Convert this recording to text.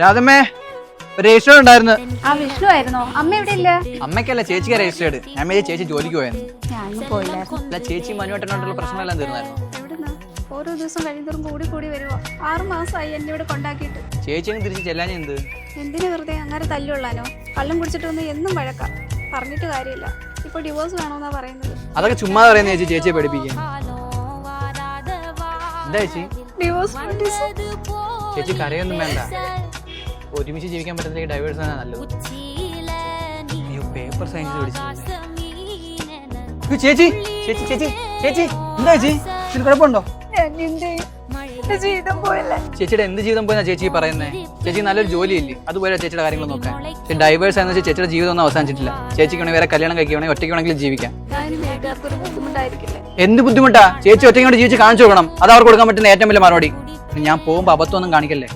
രാധമ്മേ register ഉണ്ടായിരുന്നു. ആ വിഷ്ണു ആയിരുന്നോ? അമ്മ ഇവിടെ ഇല്ല അമ്മയ്ക്കല്ല ചേച്ചിക്ക് രജിസ്റ്റേർഡ് ഞാൻ വിചാരിച്ചു ചേച്ചി ജോലിക്ക് പോയായിരുന്നു ഞാനും പോയില്ലായിരുന്നു. അല്ല ചേച്ചി മനുവേട്ടനോട്ടുള്ള പ്രശ്നമെല്ലാം തീർന്നായിരുന്നു? എവിടുന്ന്? ഓരോ ദിവസം കഴിയുന്നതും കൂടി കൂടി വരുവോ. ആറ് മാസമായി എന്നെ ഇവിടെ കൊണ്ടാക്കിയിട്ട്. ചേച്ചി അങ്ങ് തിരിച്ച് ചെല്ലാൻ എന്ത്? എന്തിനു വെറുതെ അങ്ങനെ തല്ലുള്ളാനോ കള്ളം കുടിച്ചിട്ട് വന്ന് എന്നും വഴക്കാം. പറഞ്ഞിട്ട് കാര്യമില്ല. ഇപ്പൊ ഡിവോഴ്സ് വേണമെന്നാ പറയുന്നത്. അതൊക്കെ ചുമ്മാ പറയുന്ന ചേച്ചി ചേച്ചിയെ പഠിപ്പിക്കാൻ എന്താ ചേച്ചി? ഡിവോഴ്സ് ചേച്ചി കരയൊന്നും വേണ്ട. ഒരുമിച്ച് ജീവിക്കാൻ പറ്റുന്ന ഡൈവേഴ്സ് ആണ് നല്ലത്. അയ്യോ പേപ്പർ സയൻസ് ചേച്ചി ചേച്ചി ചേച്ചി ചേച്ചി എന്താ ചേച്ചി? ഇതിന് കുഴപ്പമുണ്ടോ? ജീവിതം പോയല്ലേ? ചേച്ചിയുടെ എന്ത് ജീവിതം പോയെന്നാ ചേച്ചി പറയുന്നത് ചേച്ചി നല്ലൊരു ജോലിയില്ലേ? അതുപോലെ ചേച്ചിയുടെ കാര്യങ്ങൾ നോക്കാൻ. പക്ഷേ ഡൈവേഴ്സ് ആണെന്ന് വെച്ചാൽ ചേച്ചിയുടെ ജീവിതം ഒന്നും അവസാനിച്ചിട്ടില്ല. ചേച്ചിക്ക് വേണമെങ്കിൽ വേറെ കല്യാണം കഴിക്കുകയാണെങ്കിൽ ഒറ്റയ്ക്ക് വേണമെങ്കിലും ജീവിക്കാം എന്ത് ബുദ്ധിമുട്ടാ? ചേച്ചി ഒറ്റയ്ക്ക് വേണ്ടി ജീവിച്ച് കാണിച്ചു കൊടുക്കണം. അത് അവർക്ക് കൊടുക്കാൻ പറ്റുന്ന ഏറ്റവും വലിയ മറുപടി. ഞാൻ പോകുമ്പോൾ അബദ്ധമൊന്നും കാണിക്കല്ലേ?